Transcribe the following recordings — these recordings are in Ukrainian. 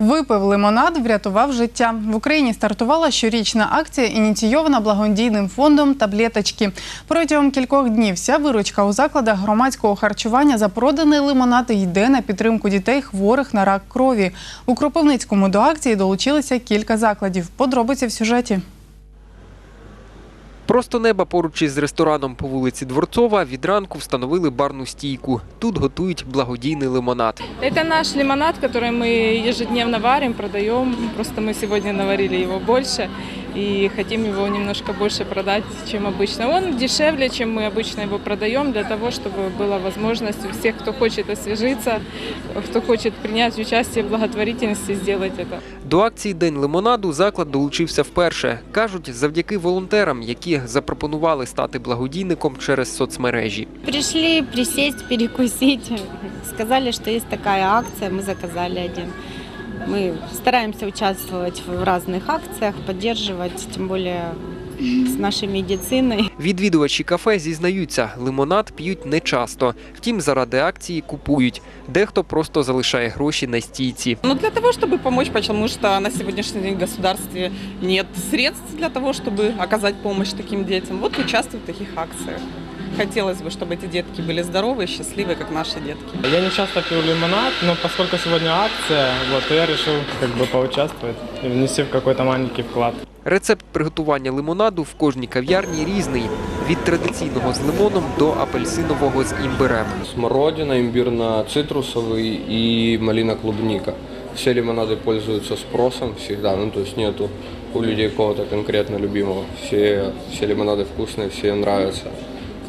Випив лимонад, врятував життя. В Україні стартувала щорічна акція, ініційована благодійним фондом Таблеточки. Протягом кількох днів вся виручка у закладах громадського харчування за проданий лимонад йде на підтримку дітей, хворих на рак крові. У Кропивницькому до акції долучилися кілька закладів. Подробиці в сюжеті. Просто неба поруч із рестораном по вулиці Дворцова від ранку встановили барну стійку. Тут готують благодійний лимонад. Это наш лимонад, который мы ежедневно варим, продаем. Просто мы сегодня наварили его больше и хотим его немножко больше продать, чем обычно. Он дешевле, чем мы обычно его продаем, для того, чтобы была возможность у всех, кто хочет освежиться, кто хочет принять участие в благотворительности, сделать это. До акції День лимонаду заклад долучився вперше. Кажуть, завдяки волонтерам, які запропонували стати благодійником через соцмережі. Пришли присесть, перекусить. Сказали, что есть такая акция, мы заказали один. Мы стараемся участвовать в разных акциях, поддерживать, тем более с нашей медициной. Відвідувачі кафе зізнаються, лимонад п'ють нечасто. Втім, заради акції купують. Дехто просто залишає гроші на стійці. Ну, для того, чтобы помочь, потому что на сегодняшний день в государстве нет средств для того, чтобы оказать помощь таким детям. Вот участвую в таких акциях. Хотелось бы, чтобы эти детки были здоровы и счастливы, как наши детки. Я не часто пью лимонад, но поскольку сегодня акция, вот, то я решил как бы поучаствовать и внести в какой-то маленький вклад. Рецепт приготування лимонаду в кожній кав'ярні різний від традиційного з лимоном до апельсинового з імбирем. Смородина, имбирно-цитрусовый и малина-клубника. Все лимонады пользуются спросом всегда, ну то есть нету у людей кого-то конкретно любимого. Все, все лимонады вкусные, все нравятся.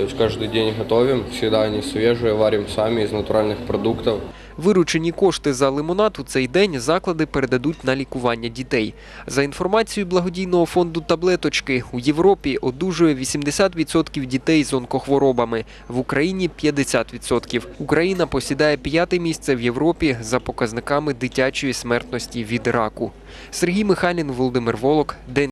То есть каждый день готовим, всегда они свежие, варим сами из натуральных продуктов. Виручені кошти за лимонад у цей день заклади передадуть на лікування дітей. За інформацією благодійного фонду таблеточки, у Європі одужує 80% дітей з онкохворобами, в Україні 50%. Україна посідає п'яте місце в Європі за показниками дитячої смертності від раку. Сергій Михайлін, Володимир Волок, День